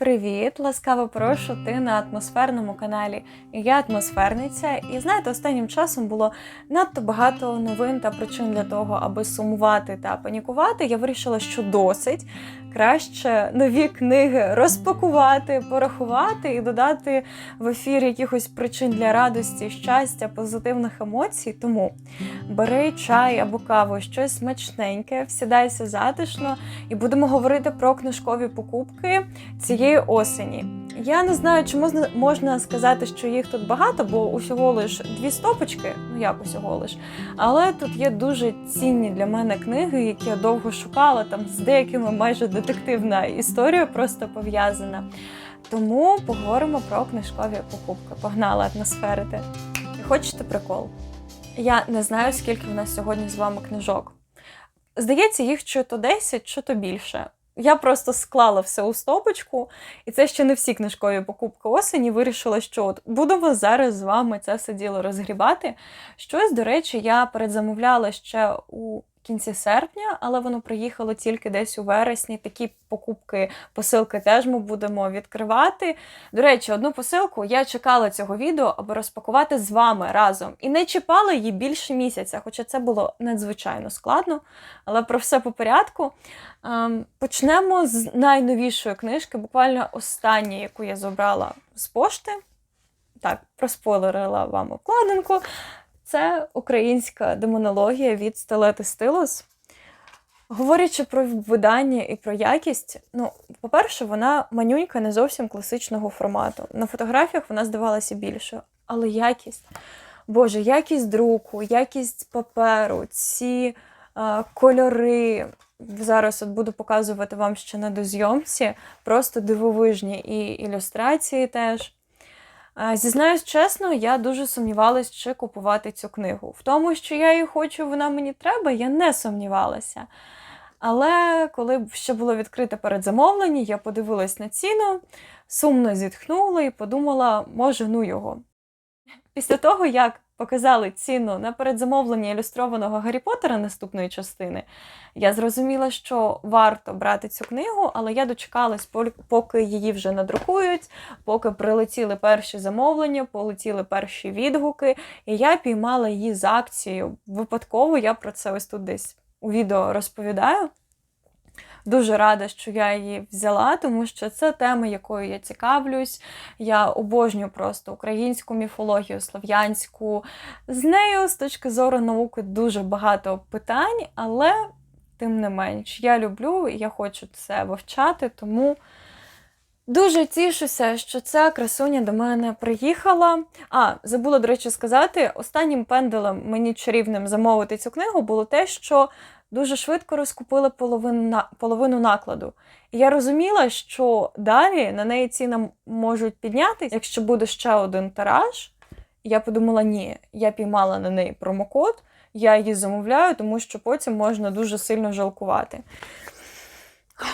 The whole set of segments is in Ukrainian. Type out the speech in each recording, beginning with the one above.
Привіт! Ласкаво прошу ти на атмосферному каналі. Я атмосферниця, і знаєте, останнім часом було надто багато новин та причин для того, аби сумувати та панікувати. Я вирішила, що досить краще нові книги розпакувати, порахувати і додати в ефір якихось причин для радості, щастя, позитивних емоцій. Тому бери чай або каву, щось смачненьке, всідайся затишно, і будемо говорити про книжкові покупки цієї осені. Я не знаю, чи можна, можна сказати, що їх тут багато, бо усього лиш дві стопочки, ну як усього лиш. Але тут є дуже цінні для мене книги, які я довго шукала. Там з деякими майже детективна історія просто пов'язана. Тому поговоримо про книжкові покупки. Погнали атмосферити. Хочете прикол? Я не знаю, скільки в нас сьогодні з вами книжок. Здається, їх чи то 10, чи то більше. Я просто склала все у стопочку, і це ще не всі книжкові покупки осені. Вирішила, що от будемо зараз з вами це все діло розгрібати. Щось, до речі, я передзамовляла ще у кінці серпня, але воно приїхало тільки десь у вересні. Такі покупки, посилки теж ми будемо відкривати. До речі, одну посилку я чекала цього відео, аби розпакувати з вами разом. І не чіпала її більше місяця, хоча це було надзвичайно складно. Але про все по порядку. Ем, Почнемо з найновішої книжки, буквально останньої, яку я забрала з пошти. Так, проспойлерила вам обкладинку. Це українська демонологія від Стелети Стилус. Говорячи про видання і про якість, ну, по-перше, вона манюнька не зовсім класичного формату. На фотографіях вона здавалася більше, але якість. Боже, якість друку, якість паперу, ці е, кольори. Зараз от буду показувати вам ще на дозйомці. Просто дивовижні і ілюстрації теж. Зізнаюсь чесно, я дуже сумнівалась, чи купувати цю книгу. В тому, що я її хочу, вона мені треба, я не сумнівалася. Але коли ще було відкрите передзамовлення, я подивилась на ціну, сумно зітхнула і подумала, може, ну його. Після того, як показали ціну на передзамовлення ілюстрованого Гаррі Поттера наступної частини, я зрозуміла, що варто брати цю книгу, але я дочекалась, поки її вже надрукують, поки прилетіли перші замовлення, полетіли перші відгуки, і я піймала її з акцією. Випадково я про це ось тут десь у відео розповідаю. Дуже рада, що я її взяла, тому що це тема, якою я цікавлюсь. Я обожнюю просто українську міфологію, слов'янську. З нею, з точки зору науки, дуже багато питань, але тим не менш, я люблю і я хочу це вивчати, тому дуже тішуся, що ця красуня до мене приїхала. А, забула, до речі, сказати, останнім пенделем мені чарівним замовити цю книгу було те, що дуже швидко розкупили половину, половину накладу. І я розуміла, що далі на неї ціни можуть піднятися, якщо буде ще один тираж. Я подумала, ні, я піймала на неї промокод, я її замовляю, тому що потім можна дуже сильно жалкувати.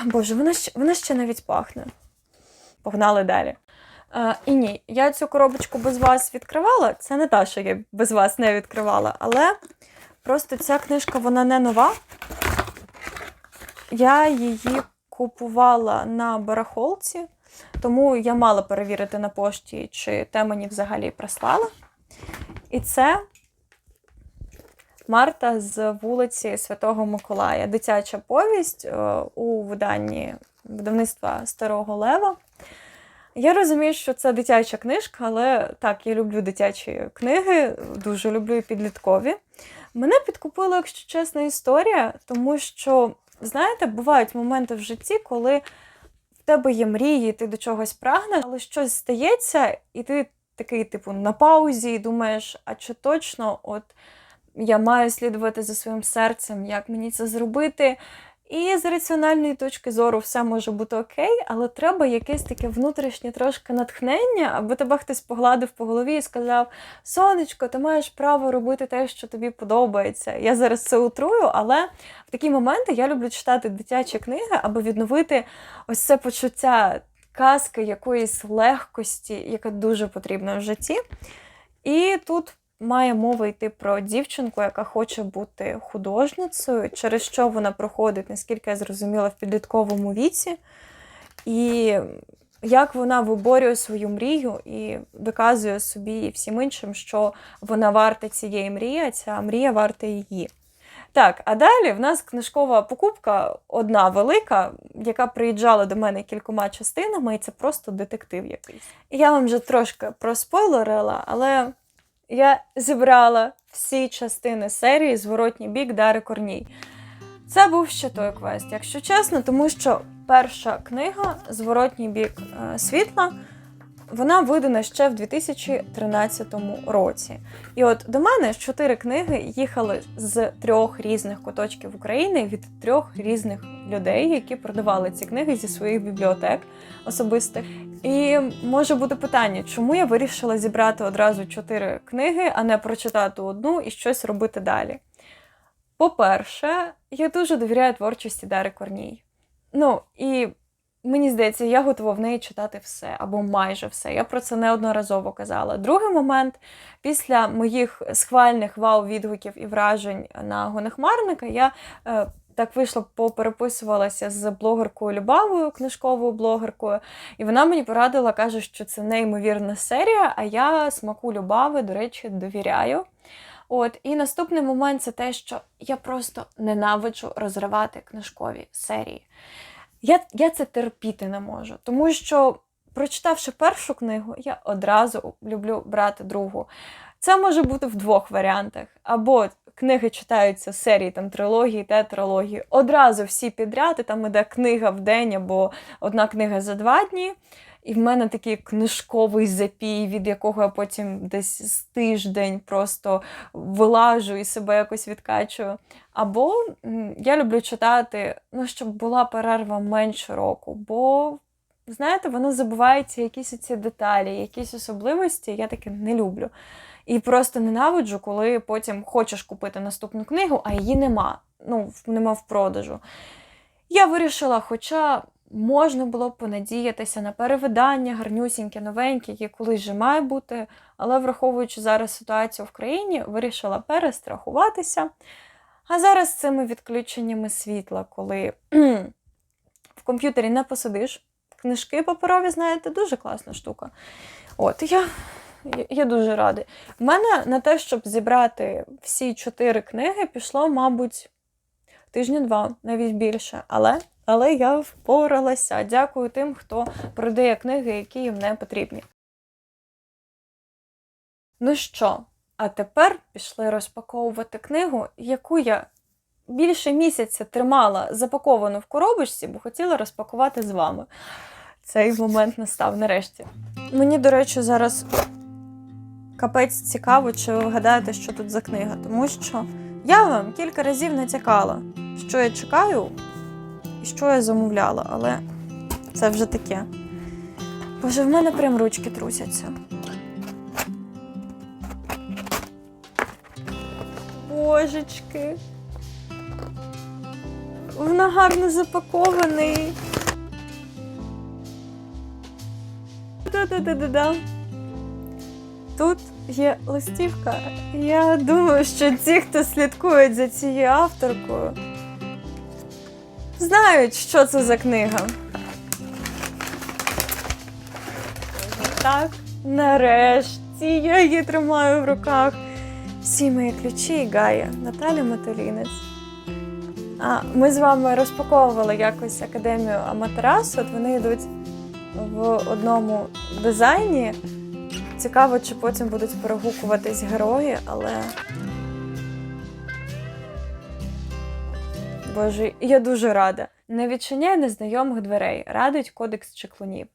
Боже, вона ще, вона ще навіть пахне. Погнали далі. Е, і ні, я цю коробочку без вас відкривала. Це не та, що я без вас не відкривала, але просто ця книжка вона не нова. Я її купувала на барахолці, тому я мала перевірити на пошті, чи те мені взагалі прислали. І це Марта з вулиці Святого Миколая. Дитяча повість е, у виданні видавництва Старого Лева. Я розумію, що це дитяча книжка, але так, я люблю дитячі книги, дуже люблю і підліткові. Мене підкупила, якщо чесна історія, тому що, знаєте, бувають моменти в житті, коли в тебе є мрії, ти до чогось прагнеш, але щось стається, і ти такий, типу, на паузі, і думаєш, а чи точно от я маю слідувати за своїм серцем, як мені це зробити? І з раціональної точки зору все може бути окей, але треба якесь таке внутрішнє трошки натхнення, аби тебе хтось погладив по голові і сказав: Сонечко, ти маєш право робити те, що тобі подобається. Я зараз це утрую, але в такі моменти я люблю читати дитячі книги, аби відновити ось це почуття казки, якоїсь легкості, яка дуже потрібна в житті. І тут має мова йти про дівчинку, яка хоче бути художницею, через що вона проходить, наскільки я зрозуміла, в підлітковому віці. І як вона виборює свою мрію і доказує собі і всім іншим, що вона варта цієї мрії, а ця мрія варта її. Так, а далі в нас книжкова покупка одна велика, яка приїжджала до мене кількома частинами, і це просто детектив якийсь. Я вам вже трошки проспойлерила, але я зібрала всі частини серії Зворотній бік Дари Корній. Це був ще той квест, якщо чесно, тому що перша книга Зворотній бік е, світла. Вона видана ще в 2013 році. І от до мене чотири книги їхали з трьох різних куточків України від трьох різних людей, які продавали ці книги зі своїх бібліотек особистих. І може бути питання, чому я вирішила зібрати одразу чотири книги, а не прочитати одну і щось робити далі. По-перше, я дуже довіряю творчості Дари Корній. Ну і мені здається, я готова в неї читати все або майже все. Я про це неодноразово казала. Другий момент, після моїх схвальних вау-відгуків і вражень на Гонехмарника, я е, так вийшло, попереписувалася з блогеркою Любавою, книжковою блогеркою, і вона мені порадила, каже, що це неймовірна серія, а я смаку Любави, до речі, довіряю. От, і наступний момент це те, що я просто ненавиджу розривати книжкові серії. Я, я це терпіти не можу, тому що, прочитавши першу книгу, я одразу люблю брати другу. Це може бути в двох варіантах. Або книги читаються серії там трилогії, тетралогії, одразу всі підряд, і там іде книга в день або одна книга за два дні. І в мене такий книжковий запій, від якого я потім десь з тиждень просто вилажу і себе якось відкачую. Або я люблю читати, ну, щоб була перерва менше року, бо, знаєте, воно забувається якісь ці деталі, якісь особливості, я таке не люблю. І просто ненавиджу, коли потім хочеш купити наступну книгу, а її нема. Ну, нема в продажу. Я вирішила, хоча можна було б понадіятися на перевидання, гарнюсіньке, новеньке, яке колись же має бути, але враховуючи зараз ситуацію в країні, вирішила перестрахуватися. А зараз з цими відключеннями світла, коли в комп'ютері не посадиш, книжки паперові, знаєте, дуже класна штука. От, я я дуже рада. В мене на те, щоб зібрати всі чотири книги, пішло, мабуть, тижні два, навіть більше. Але але я впоралася. Дякую тим, хто продає книги, які їм не потрібні. Ну що, а тепер пішли розпаковувати книгу, яку я більше місяця тримала запаковану в коробочці, бо хотіла розпакувати з вами. Цей момент настав нарешті. Мені, до речі, зараз капець цікаво, чи ви вгадаєте, що тут за книга, тому що я вам кілька разів натякала, що я чекаю що я замовляла, але це вже таке. Боже, в мене прям ручки трусяться. Божечки. Вона гарно запакований. Да-да-да-да-да. Тут є листівка. Я думаю, що ті, хто слідкують за цією авторкою, знають, що це за книга. Так, нарешті я її тримаю в руках. Всі мої ключі і Гая, Наталя Матолінець. А ми з вами розпаковували якось академію Аматерасу. От вони йдуть в одному дизайні. Цікаво, чи потім будуть перегукуватись герої, але. Боже, я дуже рада. Не відчиняй незнайомих дверей, радить кодекс чеклунів.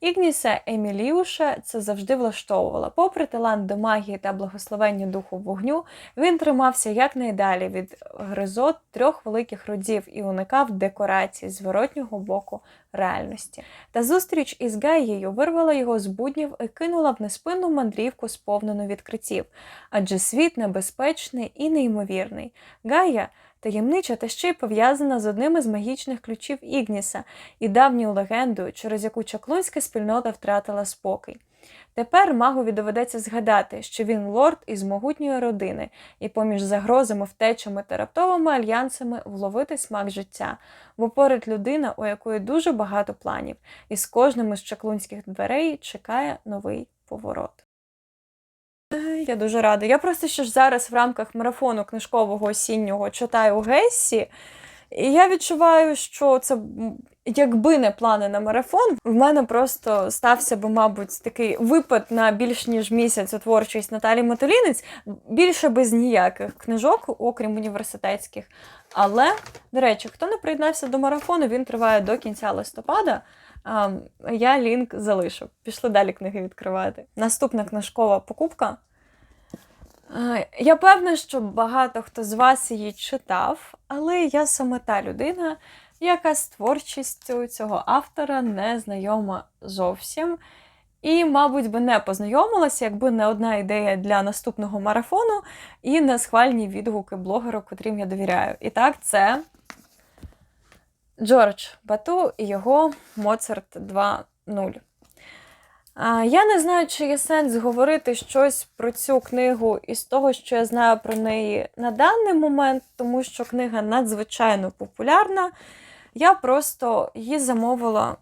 Ігніса Еміліуша це завжди влаштовувала. Попри талант до магії та благословення духу вогню, він тримався якнайдалі від гризот трьох великих родів і уникав декорацій зворотнього боку реальності. Та зустріч із Гаєю вирвала його з буднів і кинула в неспинну мандрівку, сповнену відкриттів, адже світ небезпечний і неймовірний. Гая – таємнича та ще й пов'язана з одним із магічних ключів Ігніса і давньою легендою, через яку чаклунська спільнота втратила спокій. Тепер магові доведеться згадати, що він лорд із могутньої родини, і поміж загрозами, втечами та раптовими альянсами вловити смак життя, бо поряд людина, у якої дуже багато планів, і з кожним із чаклунських дверей чекає новий поворот. Е, Я дуже рада. Я просто ще ж зараз в рамках марафону книжкового осіннього читаю Гессі, і я відчуваю, що це якби не плани на марафон, в мене просто стався би, мабуть, такий випад на більш ніж місяць у творчість Наталі Матулінець, більше без ніяких книжок, окрім університетських. Але, до речі, хто не приєднався до марафону, він триває до кінця листопада. Я лінк залишу. Пішли далі книги відкривати. Наступна книжкова покупка. А, Я певна, що багато хто з вас її читав, але я саме та людина, яка з творчістю цього автора не знайома зовсім. І, мабуть, би не познайомилася, якби не одна ідея для наступного марафону і не схвальні відгуки блогеру, котрим я довіряю. І так, це Джордж Бату і його Моцарт 2.0. Я не знаю, чи є сенс говорити щось про цю книгу із того, що я знаю про неї на даний момент, тому що книга надзвичайно популярна. Я просто її замовила.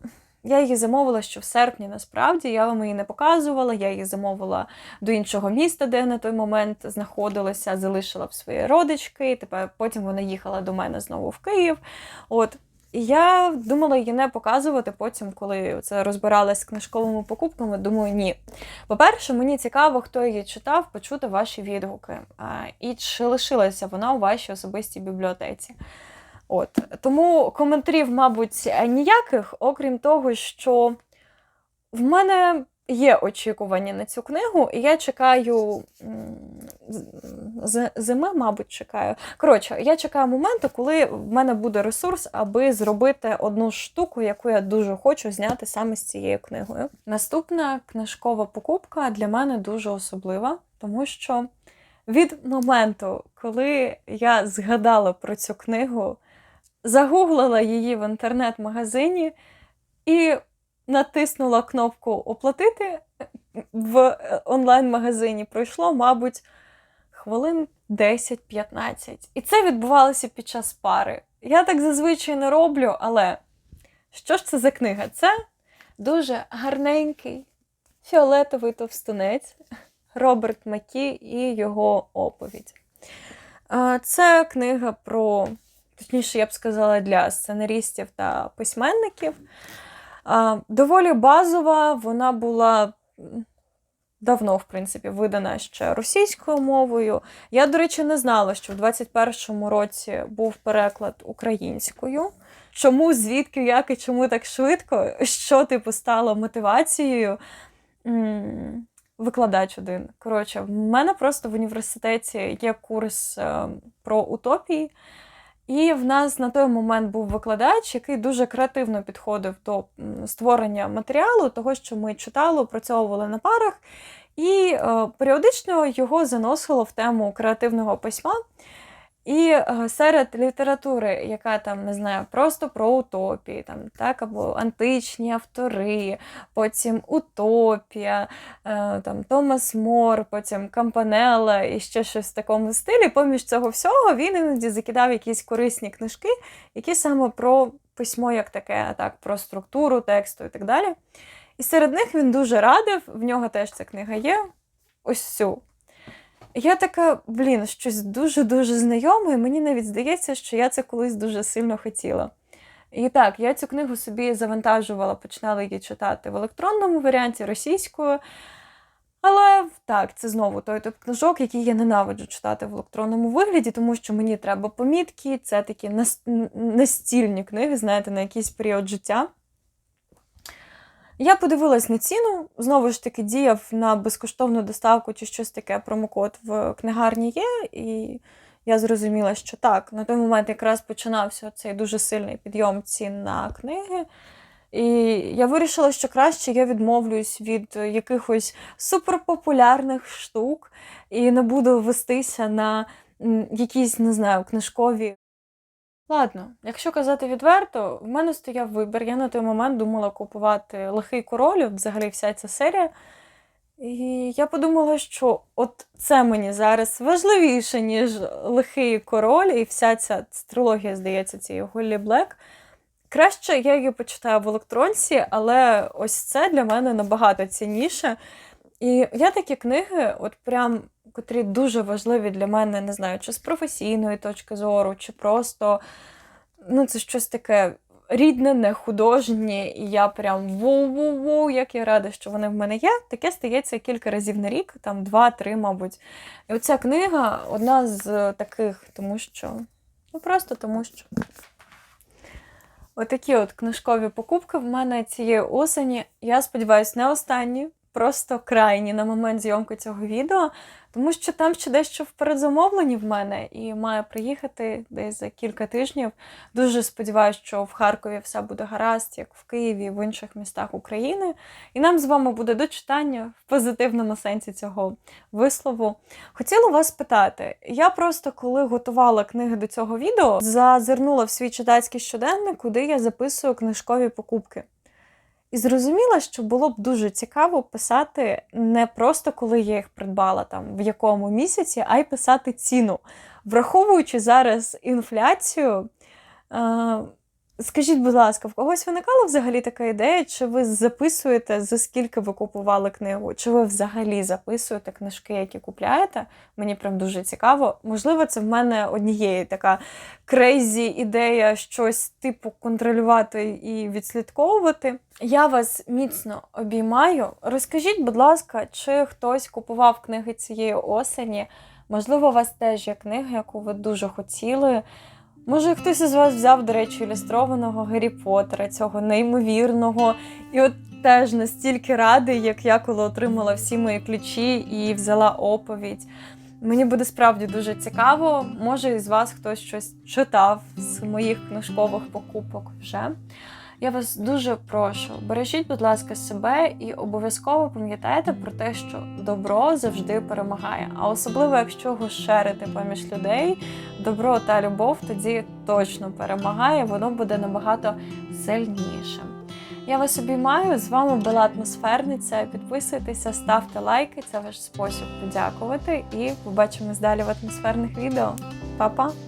Я її замовила ще в серпні, насправді, я вам її не показувала. Я її замовила до іншого міста, де я на той момент знаходилася, залишила в своєї родички. Тепер потім вона їхала до мене знову в Київ. От. І я думала її не показувати потім, коли це розбиралась з книжковими покупками. Думаю, ні. По-перше, мені цікаво, хто її читав, почути ваші відгуки. І чи лишилася вона у вашій особистій бібліотеці. От. Тому коментарів, мабуть, ніяких, окрім того, що в мене є очікування на цю книгу, і я чекаю з- зими, мабуть, чекаю. Коротше, я чекаю моменту, коли в мене буде ресурс, аби зробити одну штуку, яку я дуже хочу зняти саме з цією книгою. Наступна книжкова покупка для мене дуже особлива, тому що від моменту, коли я згадала про цю книгу, загуглила її в інтернет-магазині і натиснула кнопку Оплатити в е, онлайн-магазині. Пройшло, мабуть, хвилин 10-15. І це відбувалося під час пари. Я так зазвичай не роблю, але що ж це за книга? Це дуже гарненький фіолетовий товстунець Роберт Макі і його оповідь. Це книга про, точніше, я б сказала, для сценаристів та письменників. Доволі базова, вона була давно, в принципі, видана ще російською мовою. Я, до речі, не знала, що в 21-му році був переклад українською. Чому, звідки, як і чому так швидко? Що типу стало мотивацією? Викладач один. Коротше, в мене просто в університеті є курс е, про утопії. І в нас на той момент був викладач, який дуже креативно підходив до створення матеріалу, того, що ми читали, опрацьовували на парах, і е, періодично його заносило в тему креативного письма. І е, серед літератури, яка там не знаю, просто про утопії, там так або античні автори, потім утопія, е, там Томас Мор, потім Кампанелла і ще щось в такому стилі. Поміж цього всього він іноді закидав якісь корисні книжки, які саме про письмо як таке, так, про структуру тексту і так далі. І серед них він дуже радив, в нього теж ця книга є. Ось цю. Я така, блін, щось дуже-дуже знайоме, і мені навіть здається, що я це колись дуже сильно хотіла. І так, я цю книгу собі завантажувала, починала її читати в електронному варіанті російською. Але так, це знову той тип книжок, який я ненавиджу читати в електронному вигляді, тому що мені треба помітки, це такі настільні книги, знаєте, на якийсь період життя. Я подивилась на ціну, знову ж таки, діяв на безкоштовну доставку чи щось таке, промокод в книгарні є, і я зрозуміла, що так, на той момент якраз починався цей дуже сильний підйом цін на книги. І я вирішила, що краще я відмовлюсь від якихось суперпопулярних штук і не буду вестися на якісь, не знаю, книжкові. Ладно, якщо казати відверто, в мене стояв вибір. Я на той момент думала купувати лихий король, взагалі вся ця серія. І я подумала, що от це мені зараз важливіше, ніж лихий король, і вся ця трилогія, здається, цієї Голлі Блек. Краще я її почитаю в електронці, але ось це для мене набагато цінніше. І я такі книги, от прям, котрі дуже важливі для мене, не знаю, чи з професійної точки зору, чи просто ну, це щось таке рідне, не художнє, і я прям воу-воу-воу, як я рада, що вони в мене є. Таке стається кілька разів на рік, там два-три, мабуть. І оця книга одна з таких, тому що. Ну, просто тому що. Отакі от книжкові покупки в мене цієї осені. Я сподіваюся, не останні, просто крайні на момент зйомки цього відео, тому що там ще дещо в передзамовленні в мене і має приїхати десь за кілька тижнів. Дуже сподіваюся, що в Харкові все буде гаразд, як в Києві, в інших містах України. І нам з вами буде до читання в позитивному сенсі цього вислову. Хотіла вас питати, я просто коли готувала книги до цього відео, зазирнула в свій читацький щоденник, куди я записую книжкові покупки. І зрозуміла, що було б дуже цікаво писати не просто коли я їх придбала там в якому місяці, а й писати ціну. Враховуючи зараз інфляцію, е, скажіть, будь ласка, в когось виникала взагалі така ідея, чи ви записуєте, за скільки ви купували книгу, чи ви взагалі записуєте книжки, які купляєте? Мені прям дуже цікаво. Можливо, це в мене однієї така крейзі ідея щось типу контролювати і відслідковувати. Я вас міцно обіймаю. Розкажіть, будь ласка, чи хтось купував книги цієї осені? Можливо, у вас теж є книга, яку ви дуже хотіли. Може, хтось із вас взяв, до речі, ілюстрованого Гаррі Поттера, цього неймовірного, і от теж настільки радий, як я, коли отримала всі мої ключі і взяла оповідь. Мені буде справді дуже цікаво. Може, із вас хтось щось читав з моїх книжкових покупок вже. Я вас дуже прошу, бережіть, будь ласка, себе і обов'язково пам'ятайте про те, що добро завжди перемагає. А особливо, якщо його шерити поміж людей, добро та любов тоді точно перемагає, воно буде набагато сильнішим. Я вас обіймаю. З вами була атмосферниця. Підписуйтеся, ставте лайки. Це ваш спосіб подякувати. І побачимось далі в атмосферних відео. Па-па!